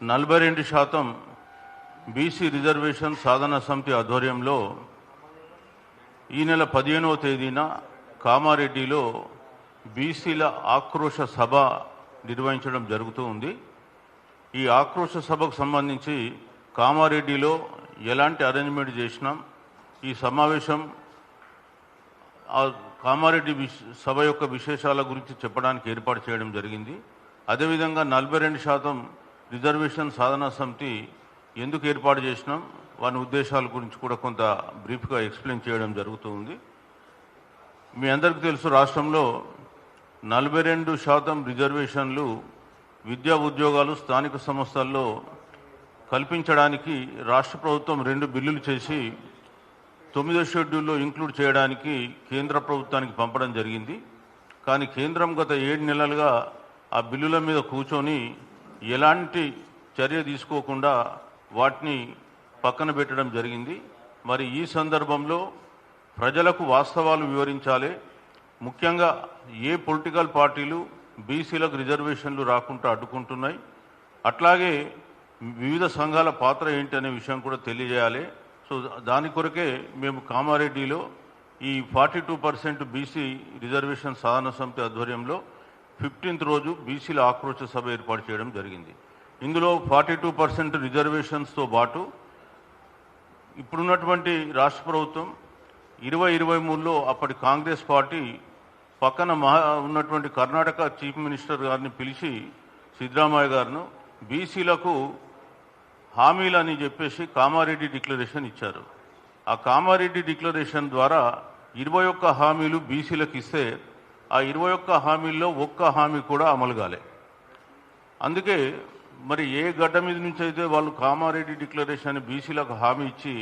నలభై రెండు శాతం బీసీ రిజర్వేషన్ సాధన సమితి ఆధ్వర్యంలో ఈ నెల పదిహేనవ తేదీన కామారెడ్డిలో బీసీల ఆక్రోశ సభ నిర్వహించడం జరుగుతూ ఉంది. ఈ ఆక్రోశ సభకు సంబంధించి కామారెడ్డిలో ఎలాంటి అరేంజ్మెంట్ చేసినాం ఈ సమావేశం కామారెడ్డి సభ యొక్క విశేషాల గురించి చెప్పడానికి ఏర్పాటు చేయడం జరిగింది. అదేవిధంగా నలభై రెండు శాతం రిజర్వేషన్ సాధనా సమితి ఎందుకు ఏర్పాటు చేసినాం? వాని ఉద్దేశాల గురించి కూడా కొంత బ్రీఫ్గా ఎక్స్ప్లెయిన్ చేయడం జరుగుతుంది. మీ అందరికీ తెలుసు రాష్ట్రంలో నలభై రెండు శాతం రిజర్వేషన్లు విద్యా ఉద్యోగాలు స్థానిక సంస్థల్లో కల్పించడానికి రాష్ట్ర ప్రభుత్వం రెండు బిల్లులు చేసి తొమ్మిదో షెడ్యూల్లో ఇంక్లూడ్ చేయడానికి కేంద్ర ప్రభుత్వానికి పంపడం జరిగింది. కానీ కేంద్రం గత ఏడు నెలలుగా ఆ బిల్లుల మీద కూర్చొని ఎలాంటి చర్య తీసుకోకుండా వాటిని పక్కన పెట్టడం జరిగింది. మరి ఈ సందర్భంలో ప్రజలకు వాస్తవాలు వివరించాలి. ముఖ్యంగా ఏ పొలిటికల్ పార్టీలు బీసీలకు రిజర్వేషన్లు రాకుండా అడ్డుకుంటున్నాయి. అట్లాగే వివిధ సంఘాల పాత్ర ఏంటి అనే విషయం కూడా తెలియజేయాలి. సో దాని కొరకే మేము కామారెడ్డిలో ఈ forty two percent BC reservation సాధన సమితి ఆధ్వర్యంలో ఫిఫ్టీన్త్ రోజు బీసీల ఆక్రోశ సభ ఏర్పాటు చేయడం జరిగింది. ఇందులో ఫార్టీ టూ పర్సెంట్ రిజర్వేషన్స్తో పాటు ఇప్పుడున్నటువంటి రాష్ట్ర ప్రభుత్వం ఇరవై ఇరవై మూడులో అప్పటి కాంగ్రెస్ పార్టీ పక్కన మహా ఉన్నటువంటి కర్ణాటక చీఫ్ మినిస్టర్ గారిని పిలిచి సిద్ధరామయ్య గారును బీసీలకు హామీలు అని చెప్పేసి కామారెడ్డి డిక్లరేషన్ ఇచ్చారు. ఆ కామారెడ్డి డిక్లరేషన్ ద్వారా ఇరవై ఒక్క హామీలు బీసీలకు ఇస్తే ఆ ఇరవై ఒక్క హామీల్లో ఒక్క హామీ కూడా అమలు కాలే. అందుకే మరి ఏ గడ్డ మీద నుంచి అయితే వాళ్ళు కామారెడ్డి డిక్లరేషన్ అని బీసీలకు హామీ ఇచ్చి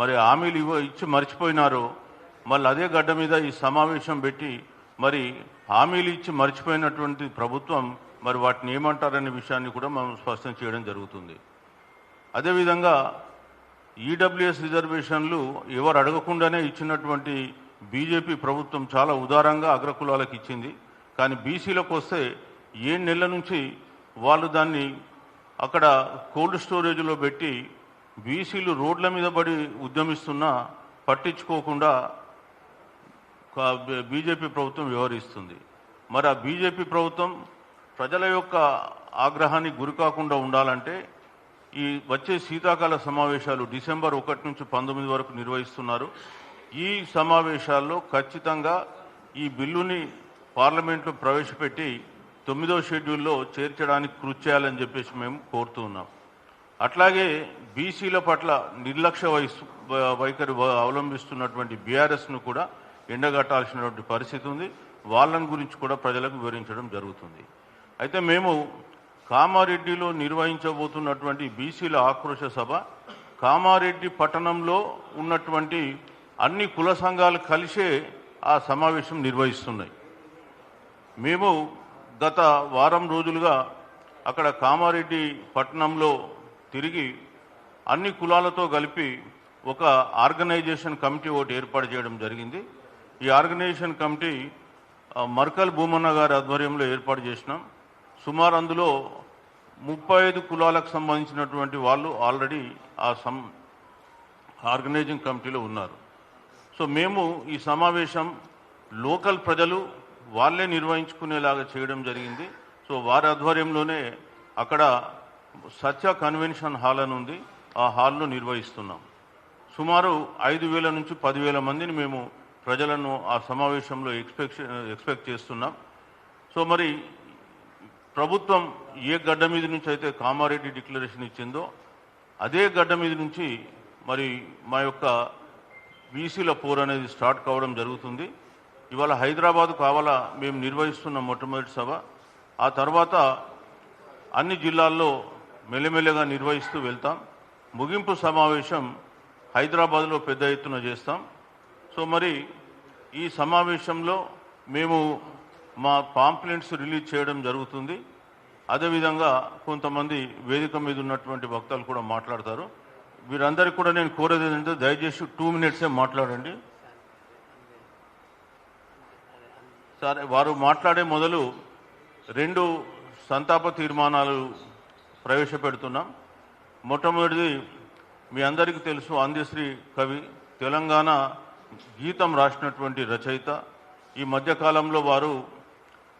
మరి హామీలు ఇవ్వ ఇచ్చి మర్చిపోయినారో మళ్ళీ అదే గడ్డ మీద ఈ సమావేశం పెట్టి మరి హామీలు ఇచ్చి మర్చిపోయినటువంటి ప్రభుత్వం మరి వాటిని ఏమంటారనే విషయాన్ని కూడా మనం స్పష్టం చేయడం జరుగుతుంది. అదేవిధంగా ఈడబ్ల్యూఎస్ రిజర్వేషన్లు ఎవరు అడగకుండానే ఇచ్చినటువంటి బీజేపీ ప్రభుత్వం చాలా ఉదారంగా అగ్రకులాలకు ఇచ్చింది. కానీ బీసీలకు వస్తే ఏడు నెలల నుంచి వాళ్ళు దాన్ని అక్కడ కోల్డ్ స్టోరేజ్లో పెట్టి బీసీలు రోడ్ల మీద పడి ఉద్యమిస్తున్నా పట్టించుకోకుండా బీజేపీ ప్రభుత్వం వ్యవహరిస్తుంది. మరి ఆ బీజేపీ ప్రభుత్వం ప్రజల యొక్క ఆగ్రహానికి గురికాకుండా ఉండాలంటే ఈ వచ్చే శీతాకాల సమావేశాలు డిసెంబర్ ఒకటి నుంచి పంతొమ్మిది వరకు నిర్వహిస్తున్నారు. ఈ సమావేశాల్లో ఖచ్చితంగా ఈ బిల్లుని పార్లమెంట్లో ప్రవేశపెట్టి తొమ్మిదో షెడ్యూల్లో చేర్చడానికి కృషి చేయాలని చెప్పేసి మేము కోరుతూ ఉన్నాం. అట్లాగే బీసీల పట్ల నిర్లక్ష్య వయస్సు వైఖరి అవలంబిస్తున్నటువంటి బీఆర్ఎస్ను కూడా ఎండగట్టాల్సినటువంటి పరిస్థితి ఉంది. వాళ్ళని గురించి కూడా ప్రజలకు వివరించడం జరుగుతుంది. అయితే మేము కామారెడ్డిలో నిర్వహించబోతున్నటువంటి బీసీల ఆక్రోశ సభ కామారెడ్డి పట్టణంలో ఉన్నటువంటి అన్ని కుల సంఘాలు కలిసే ఆ సమావేశం నిర్వహిస్తున్నాయి. మేము గత వారం రోజులుగా అక్కడ కామారెడ్డి పట్టణంలో తిరిగి అన్ని కులాలతో కలిపి ఒక ఆర్గనైజేషన్ కమిటీ ఒకటి ఏర్పాటు చేయడం జరిగింది. ఈ ఆర్గనైజేషన్ కమిటీ మర్కల్ భూమన్న గారి ఆధ్వర్యంలో ఏర్పాటు చేసినాం. సుమారు అందులో ముప్పై ఐదు కులాలకు సంబంధించినటువంటి వాళ్ళు ఆల్రెడీ ఆ సం ఆర్గనైజింగ్ కమిటీలో ఉన్నారు. సో మేము ఈ సమావేశం లోకల్ ప్రజలు వాళ్ళే నిర్వహించుకునేలాగా చేయడం జరిగింది. సో వారి ఆధ్వర్యంలోనే అక్కడ సత్య కన్వెన్షన్ హాల్ అని ఉంది. ఆ హాల్లో నిర్వహిస్తున్నాం. సుమారు ఐదు వేల నుంచి పదివేల మందిని మేము ప్రజలను ఆ సమావేశంలో ఎక్స్పెక్ట్ ఎక్స్పెక్ట్ చేస్తున్నాం. సో మరి ప్రభుత్వం ఏ గడ్డ మీద నుంచి అయితే కామారెడ్డి డిక్లరేషన్ ఇచ్చిందో అదే గడ్డ మీద నుంచి మరి మా యొక్క బీసీల పోర్ అనేది స్టార్ట్ కావడం జరుగుతుంది. ఇవాళ హైదరాబాద్ కావాలా మేము నిర్వహిస్తున్న మొట్టమొదటి సభ. ఆ తర్వాత అన్ని జిల్లాల్లో మెల్లమెల్లగా నిర్వహిస్తూ వెళ్తాం. ముగింపు సమావేశం హైదరాబాద్లో పెద్ద ఎత్తున చేస్తాం. సో మరి ఈ సమావేశంలో మేము మా పాంప్లెంట్స్ రిలీజ్ చేయడం జరుగుతుంది. అదేవిధంగా కొంతమంది వేదిక మీద ఉన్నటువంటి వక్తలు కూడా మాట్లాడతారు. వీరందరికీ కూడా నేను కోరేది ఏంటంటే దయచేసి టూ మినిట్సే మాట్లాడండి. సరే వారు మాట్లాడే మొదలు రెండు సంతాప తీర్మానాలు ప్రవేశపెడుతున్నాం. మొట్టమొదటిది మీ అందరికీ తెలుసు అందశ్రీ కవి తెలంగాణ గీతం రాసినటువంటి రచయిత. ఈ మధ్యకాలంలో వారు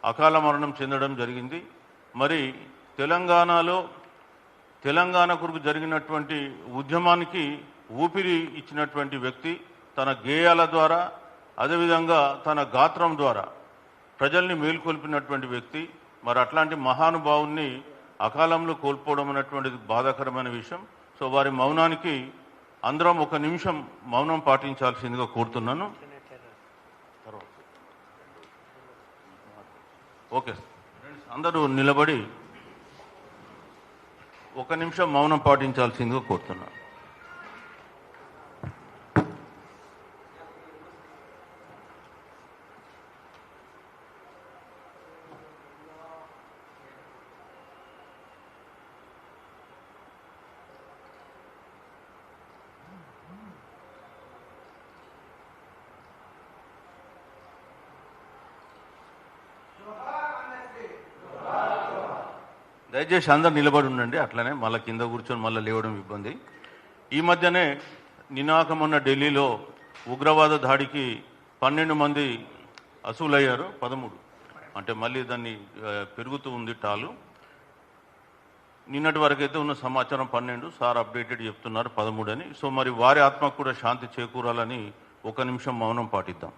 అకాల మరణం చెందడం జరిగింది. మరి తెలంగాణలో తెలంగాణ కొరకు జరిగినటువంటి ఉద్యమానికి ఊపిరి ఇచ్చినటువంటి వ్యక్తి తన గేయాల ద్వారా అదేవిధంగా తన గాత్రం ద్వారా ప్రజల్ని మేల్కొల్పినటువంటి వ్యక్తి. మరి అట్లాంటి మహానుభావుణ్ణి అకాలంలో కోల్పోవడం అనేటువంటిది బాధాకరమైన విషయం. సో వారి మౌనానికి అందరం ఒక నిమిషం మౌనం పాటించాల్సిందిగా కోరుతున్నాను. ఓకే అందరూ నిలబడి ఒక నిమిషం మౌనం పాటించాల్సిందిగా కోరుతున్నాను. దయచేసి అందరు నిలబడి ఉండండి అట్లనే మళ్ళీ కింద కూర్చొని మళ్ళీ లేవడం ఇబ్బంది. ఈ మధ్యనే నినాకమన్న ఢిల్లీలో ఉగ్రవాద దాడికి పన్నెండు మంది అసూలయ్యారు పదమూడు. అంటే మళ్ళీ దాన్ని పెరుగుతూ ఉంది టాలు. నిన్నటి వరకు అయితే ఉన్న సమాచారం పన్నెండు సార్ అప్డేటెడ్ చెప్తున్నారు పదమూడు అని. సో మరి వారి ఆత్మకు కూడా శాంతి చేకూరాలని ఒక నిమిషం మౌనం పాటిద్దాం.